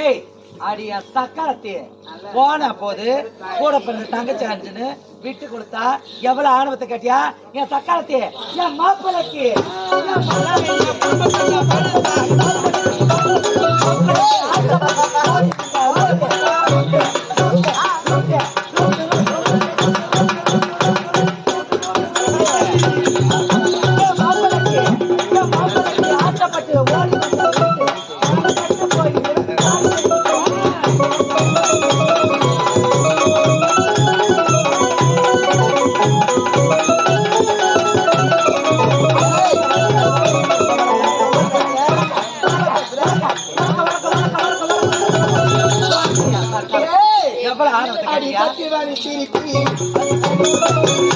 ஏய், அடிய சக்காலத்தி போன போது கூட பிறந்த தங்கச்சி அஞ்சுன்னு விட்டு கொடுத்தா எவ்வளவு ஆணவத்தை கட்டியா? என் சக்காலத்தி என் மாப்பிளைக்கு கட்டியா சத்தியவாணி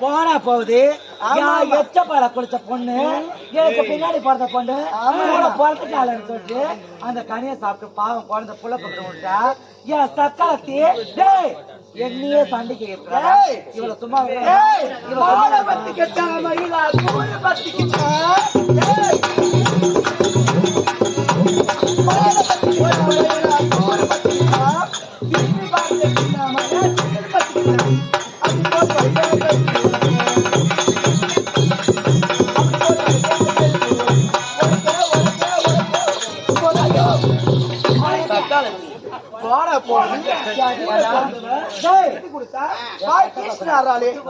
போனா போகுது. ஆமா. எச்சப்பால குளிச்ச பொண்ணு. எனக்கு பின்னாடி பிறந்த பொண்ணு. ஆமா. கூட பிறந்துட்டாளன்னு சொல்லிட்டு அந்த கனியை சாப்பிட்டு பாவம் குழந்தை புள்ள பக்கம் விட்டா. என் சக்காலத்தி டேய் என்னையே சண்டைக்கு இருக்கிறா. இவள சும்மா இவள பத்தி கெட்டாங்க மயிலா, பத்தி கிட்டா. கொடுத்தா, வாய்.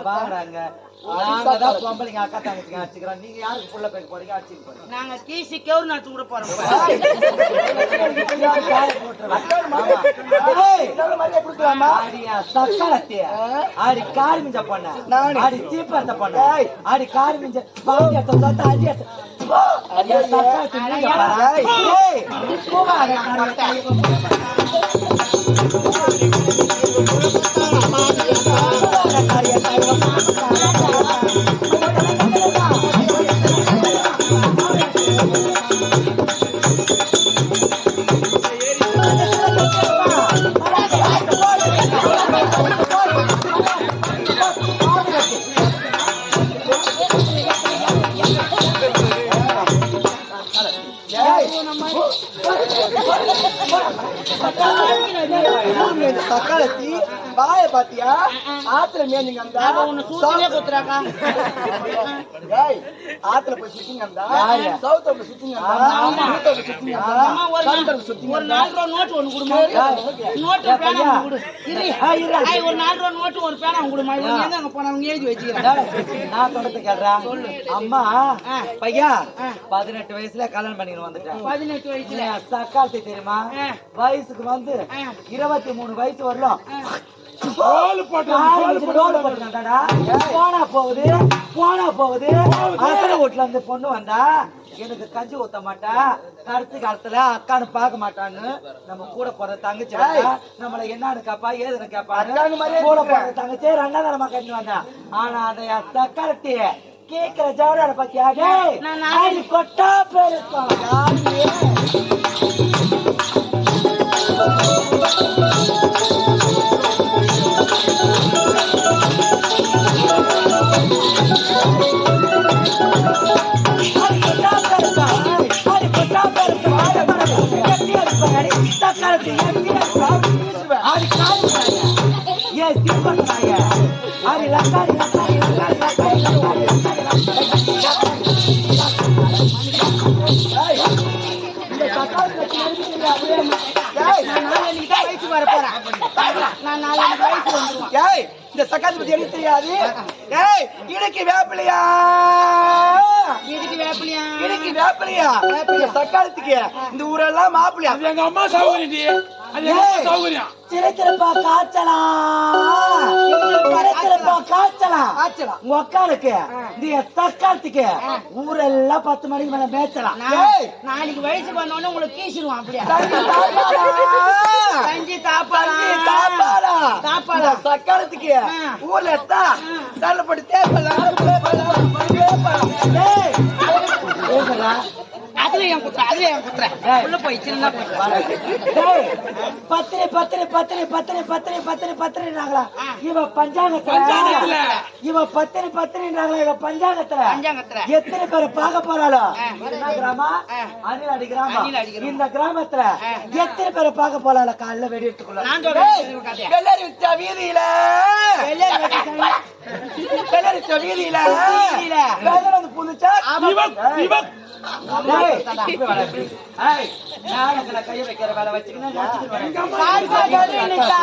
வாங்கடாங்க நாங்க தான் பொம்பளைங்க அக்கா தங்கச்சிங்க அடிச்சுக்கிறோம் நீங்க யாருக்கு புள்ள போய் போறீங்க அடிச்சுட்டு போறீங்க நாங்க கீசி கவுரு நாட்டு கூட போறோம் ஆடி காரி மிஞ்ச பொண்ண நானு. ஆடி சீப்பர்த்த பொண்ண ஆடி காரி மிஞ்ச பாம்பி அத்த சொத்த அடி அத்த அடியா 我爱我的妈呀，我爱我的妈呀。சக்காலத்தி வாய பாத்தியா? ஆத்துல மேஞ்சிங்க அந்த. குத்துறாக்கா? ஏய் ஆத்துல போய் சுத்திங்க அந்த. யாரு? சவுத்த போய் சுத்திங்க ஆமா. வீட்டை சுத்திங்க அம்மா, ஒரு நாள் சுத்திங்க ஒரு நாலு ரூபா நோட்டு ஒண்ணு கொடுமா? நோட்டு பேனா கொடு. ஒரு நாலு ரூபா நோட்டு ஒரு பேனா கொடுமா? இவங்க எங்க அங்க போனவங்க எழுதி வச்சுக்கிறேன். நான் சொல்றது கேள்றா அம்மா ஆ. பையா ஆ. பதினெட்டு வயசுல கல்யாணம் பண்ணிட்டு வந்துட்டேன். பதினெட்டு வயசுல. சக்காலத்தி தெரியுமா. வயசுக்கு வந்து. இருபத்தி மூணு வயசு வரலாம். போனா போகுது போனா போகுது. அசல வீட்டுல இருந்து பொண்ணு வந்தா எனக்கு கஞ்சி ஊத்த மாட்டா. கடைசி காலத்துல அக்கான்னு பார்க்க மாட்டான்னு நம்ம கூட போற தங்கச்சி நம்மள என்னன்னு கேப்பா ஏதுன்னு மாதிரியே கூட. போற தங்கச்சி ரெண்டாம் தரமா கட்டி வந்தா. ஆனா அந்த தக்காளத்தி கேக்குற ஜவுடாட பத்தியா? டேய் நான் நானே- ஆடி கொட்டா பெருக்கம். フフフフ。ஏய் இந்த சக்காத்து பத்தி எனக்கு தெரியாது. ஏய் இடுக்கி வேப்பிலையா? இதுக்கு வேப்பிலையா? இடுக்கி வேப்பிலையா? இந்த சக்காலத்துக்கு இந்த ஊரெல்லாம் மாப்பிளையா எங்க அம்மா சௌகரியம் அது சௌகரியம் சிரிக்கிறப்பா காய்ச்சலா? காய்ச்சலாம் ஆச்சலாம் உங்க அக்காளுக்கு நீ தக்காளத்துக்கு ஊரெல்லாம் பத்து மணிக்கு மேல மேய்ச்சலாம் நான் நாளைக்கு வயசுக்கு வந்தோடனே உங்களுக்கு கீசிடுவான் அப்படியே. கஞ்சி. தாப்பாடா இந்த சக்காலத்துக்கு ஆ. ஊர்ல எடுத்தா தள்ளப்படி தேப்பலாம் பேசுறா. அதுல என் குத்துற அதுல என் குத்துற. உள்ள போய் சின்ன பத்திரி பத்திரி பத்திரி பத்திரி பத்திரி பத்திரி பத்திரின்றாங்களா ஆ. இவ பஞ்சாங்கத்துல. இவ பத்திரி இவ பஞ்சாங்கத்துல பஞ்சாங்கத்துல எத்தனை பேரை பார்க்க போறாளோ. என்ன கிராமம். அணிலாடி. இந்த கிராமத்துல. எத்தனை பேரை பார்க்க போறாளோ காலைல வெடி எடுத்துக்குள்ள வெள்ளரி வித்த வீதியில. வெள்ளரி வித்த வீதியில வீதியில. வெள்ளரி வந்து புதுச்சா இவன் இவன் கைய வைக்கிற வேலை வச்சுக்கின்னு நடிச்சுக்கிட்டு வரேன். காக்கா கருன்னுச்சா.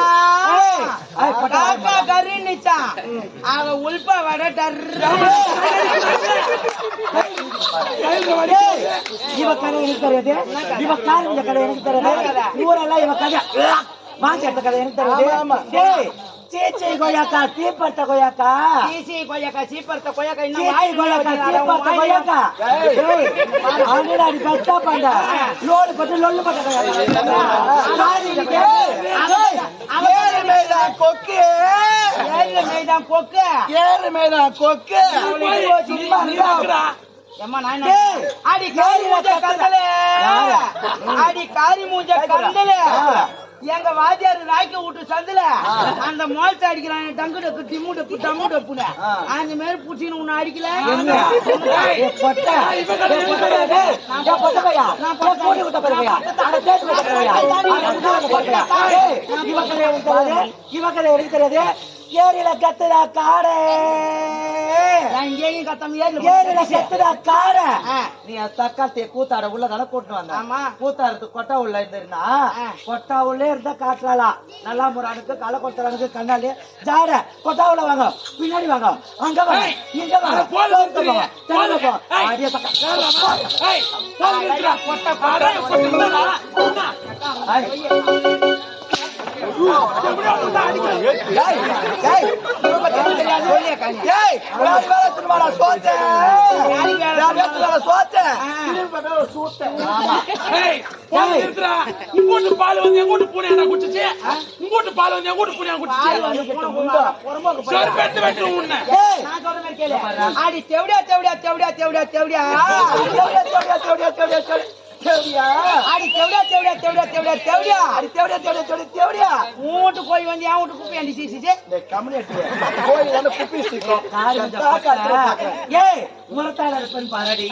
ஏய், ஏய், பட்டா. காக்கா கருன்னுச்சா. அவ உள்ப. டேய், இவ கதை எனக்கு தெரியாது. இவ காரஞ்ச கதை எனக்கு தெரியாது? ஊரெல்லாம் இவ கதை. மாசி எடுத்த கதை எனக்கு தெரியாது. சீச்சை கொய்யாக்கா தீப்பட்ட கொய்யாக்கா சீசி கொய்யாக்கா, சீப்பரத்த கொய்யாக்கா, இன்னும் சீச்சை வாயில கொய்யாக்கா? தீப்பட்ட கொய்யாக்கா அங்கடாடி பெஸ்டா பண்ண லோடு பட்டு லொல்லு பட்ட கொக்கு ஏழு மேய்தான் கொக்கு. ஏழு கொக்கு சும்மா அடி காரி மூஞ்ச கந்தலே. அடி காரி மூஞ்ச கந்தலே. எங்க வாத்தியார் ராக்கி விட்டு சந்துல. அந்த மோல்ஸ் அடிக்கிறான் டங்கு டப்பு டிம்மு டப்பு டம்மு டப்புன்னு அந்த மாதிரி புடிச்சின்னு உன்னை அடிக்கல. என்ன? ஏய், பொட்டை. ஏய், பொட்டை. பையா, டேய். ஏய், பொட்டை. பையா. ஏய், பூடி விட்ட பையா. அட, தேக்கு விட்ட பையா. அட, உள்ள வந்து பையா. ஏய், இவ கதை எனக்கு தெரியாது. ஏரியில கத்துடா காடே நான் இங்கேயும் கத்தாம ஏரியில கத்துடா காடே ஆ. நீ தக்காளத்தைய கூத்தாட உள்ளதான கூட்டு வந்த ஆமா. கூத்தாடுறது கொட்டா உள்ள இருந்திருந்தா ஆ. கொட்டா உள்ளே இருந்தா காட்டுறாளாம் நல்லா முறானுக்கு களை கொத்தறானுக்கு கண்ணாலே ஜாட கொட்டா உள்ள வாங்க பின்னாடி வாங்க அங்க வாங்க இங்க வாங்க கொட்டை கொட்டை இங்கோட்டு பால் வந்து எங்கோட்டு பூனையாடா குடிச்சிச்சு? இங்கோட்டு பால் வந்து எங்கோட்டு பூனையா பால் குடிச்சிச்சு? வந்து போன போனா, புறம்போக்கு போய். செருப்பெடுத்து வெட்டுறேன் உன்னை. ஏய் நான் சொல்ற மாதிரி கேளு. அடி தெவடியா தெவடியா தெவடியா தெவடியா தெவடியா தேவடியா, தேவடியா, தேவடியா, தேவடியா, தேவடியா. தேவடியா. அடி தெவடியா தெவடியா தெவடியா? அடி, தேவடியா, தேவடியா, தேவடியா, தேவடியா. வீட்டு கோழி வந்து என் வீட்டு குப்பை அண்டி சீசிச்சு. இந்த வந்து குப்பி. ஏய் பாரடி